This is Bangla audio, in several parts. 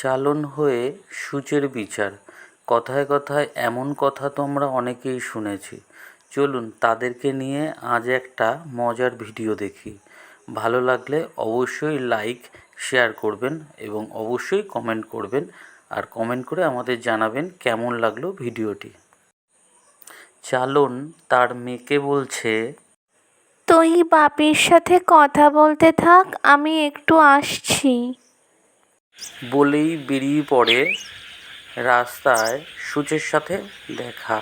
চালন হয়ে সূচের বিচার। কথায় কথায় এমন কথা তো আমরা অনেকেই শুনেছি। চলুন তাদেরকে নিয়ে আজ একটা মজার ভিডিও দেখি। ভালো লাগলে অবশ্যই লাইক, শেয়ার করবেন এবং অবশ্যই কমেন্ট করবেন আর কমেন্ট করে আমাদের জানাবেন কেমন লাগল ভিডিওটি। চালন তার মেয়েকে বলছে, তুই বাপির সাথে কথা বলতে থাক, আমি একটু আসছি। বলেই বেরিয়ে পড়ে রাস্তায় সূচের সাথে দেখা।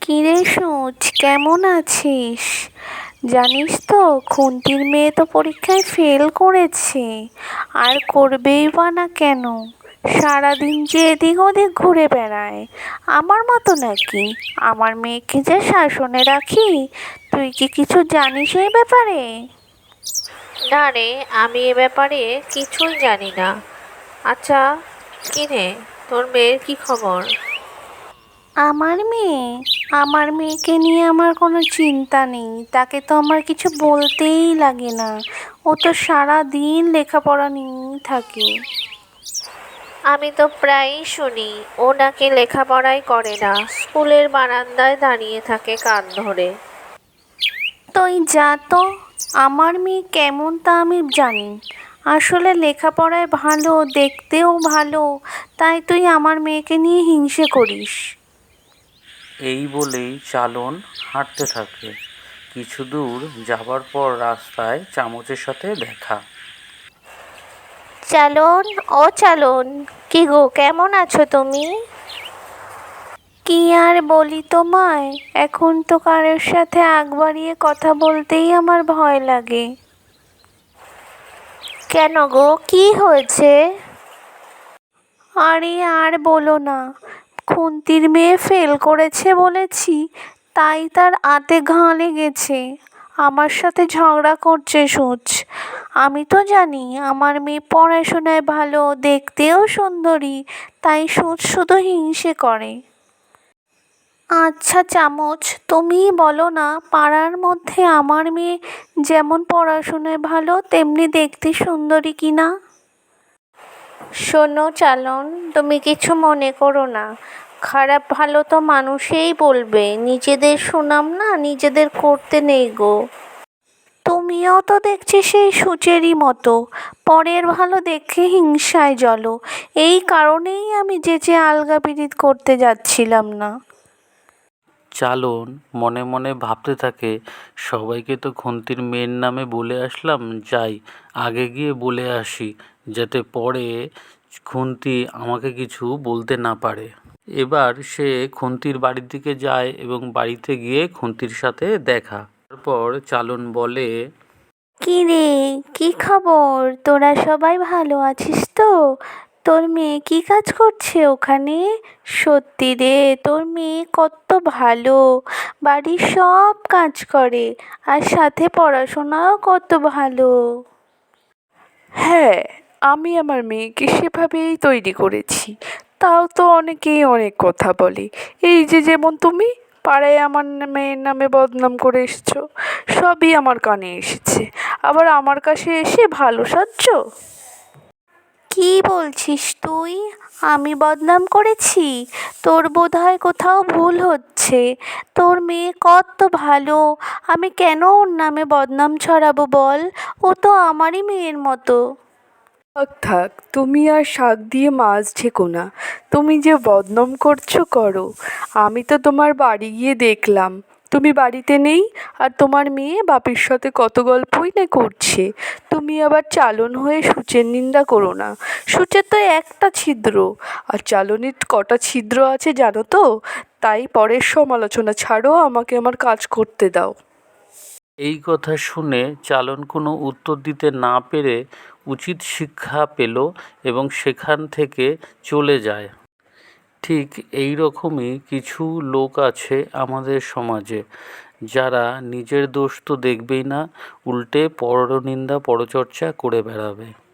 কিরে সুচ, কেমন আছিস? জানিস তো, খুন্তির মেয়ে তো পরীক্ষায় ফেল করেছে। আর করবেই বা না কেন? সারাদিন যে এদিক ওদিক ঘুরে বেড়ায়। আমার মতো নাকি? আমার মেয়েকে যে শাসনে রাখি, তুই কি কিছু জানিস এই ব্যাপারে? না রে আমি এ ব্যাপারে কিছুই জানি না। আচ্ছা কি রে তোর মেয়ের কি খবর? আমার মেয়ে? আমার মেয়েকে নিয়ে আমার কোনো চিন্তা নেই। তাকে তো আমার কিছু বলতেই লাগে না। ও তো সারা দিন লেখাপড়া নিয়েই থাকে। আমি তো প্রায়ই শুনি ও নাকি লেখাপড়াই করে না। স্কুলের বারান্দায় দাঁড়িয়ে থাকে কান ধরে। তুই যা তো। আমার মেয়ে কেমন তা আমি জানি। আসলে লেখাপড়ায় ভালো দেখতেও ভালো তাই তুই আমার মেয়েকে নিয়ে হিংসে করিস। এই বলেই চালন হাঁটতে থাকে। কিছু দূর যাবার পর রাস্তায় চামচের সাথে দেখা। চালন ও চালন কি গো কেমন আছো তুমি? কি আর বলি তোমায়? এখন তো কারোর সাথে আগ বাড়িয়ে কথা বলতেই আমার ভয় লাগে। কেন গো? কি হয়েছে? আরে আর বলো না। খুন্তির মেয়ে ফেল করেছে বলেছি, তাই তার আতে ঘা লেগেছে। আমার সাথে ঝগড়া করছে সুচ। আমি তো জানি, আমার মেয়ে পড়াশোনায় ভালো, দেখতেও সুন্দরী, তাই সুচ শুধু হিংসে করে। আচ্ছা চামচ, তুমিই বলো না, পাড়ার মধ্যে আমার মেয়ে যেমন পড়াশোনায় ভালো, তেমনি দেখতে সুন্দরী কি না? শোনো চালন, তুমি কিছু মনে করো না। খারাপ ভালো তো মানুষেই বলবে, নিজেদের সুনাম না নিজেদের করতে নেই গো। তুমিও তো দেখছি সেই সূচেরই মতো, পরের ভালো দেখে হিংসায় জলো এই কারণেই আমি যে যে আলগা পিরিত করতে যাচ্ছিলাম না। চালন মনে মনে ভাবতে থাকে, সবাইকে তো খুন্তির মেয়ের নামে বলে আসলাম, যাই, আগে গিয়ে বলে আসি, যাতে পরে খুন্তি আমাকে কিছু বলতে না পারে। এবার সে খুন্তির বাড়ির দিকে যায় এবং বাড়িতে গিয়ে খুন্তির সাথে দেখা। তারপর চালন বলে কি রে কি খবর? তোরা সবাই ভালো আছিস তো? তোর মেয়ে কি কাজ করছে ওখানে? সত্যি রে, তোর মেয়ে কত ভালো। বাড়ির সব কাজ করে আর সাথে পড়াশোনাও কত ভালো। হ্যাঁ আমি আমার মেয়েকে সেভাবেই তৈরি করেছি। তাও তো অনেকেই অনেক কথা বলে। এই যে যেমন তুমি, পাড়ায় আমার মেয়ের নামে বদনাম করে এসছো, সবই আমার কানে এসেছে। আবার আমার কাছে এসে ভালো সাজছ? কি বলছিস তুই? আমি বদনাম করেছি? তোর বোধহয় কোথাও ভুল হচ্ছে। তোর মেয়ে কত ভালো। আমি কেন ওর নামে বদনাম ছড়াবো বল? ও তো আমারই মেয়ের মতো। থাক থাক, তুমি আর শাক দিয়ে মাছ ঢেকো না। তুমি যে বদনাম করছ করো। আমি তো তোমার বাড়ি গিয়ে দেখলাম। তুমি বাড়িতে নেই আর তোমার মেয়ে বাপের সাথে কত গল্পই না করছে। তুমি আবার চালন হয়ে সূচের নিন্দা করো না। সূচের তো একটা ছিদ্র, আর চালনের কটা ছিদ্র আছে জানো তো? তাই পরের সমালোচনা ছাড়ো, আমাকে আমার কাজ করতে দাও। এই কথা শুনে চালন কোনো উত্তর দিতে না পেরে উচিত শিক্ষা পেল এবং সেখান থেকে চলে যায়। ঠিক এই রকমই কিছু লোক আছে আমাদের সমাজে, যারা নিজের দোষ তো দেখবেই না, উল্টে পরনিন্দা, পরচর্চা করে বেড়াবে।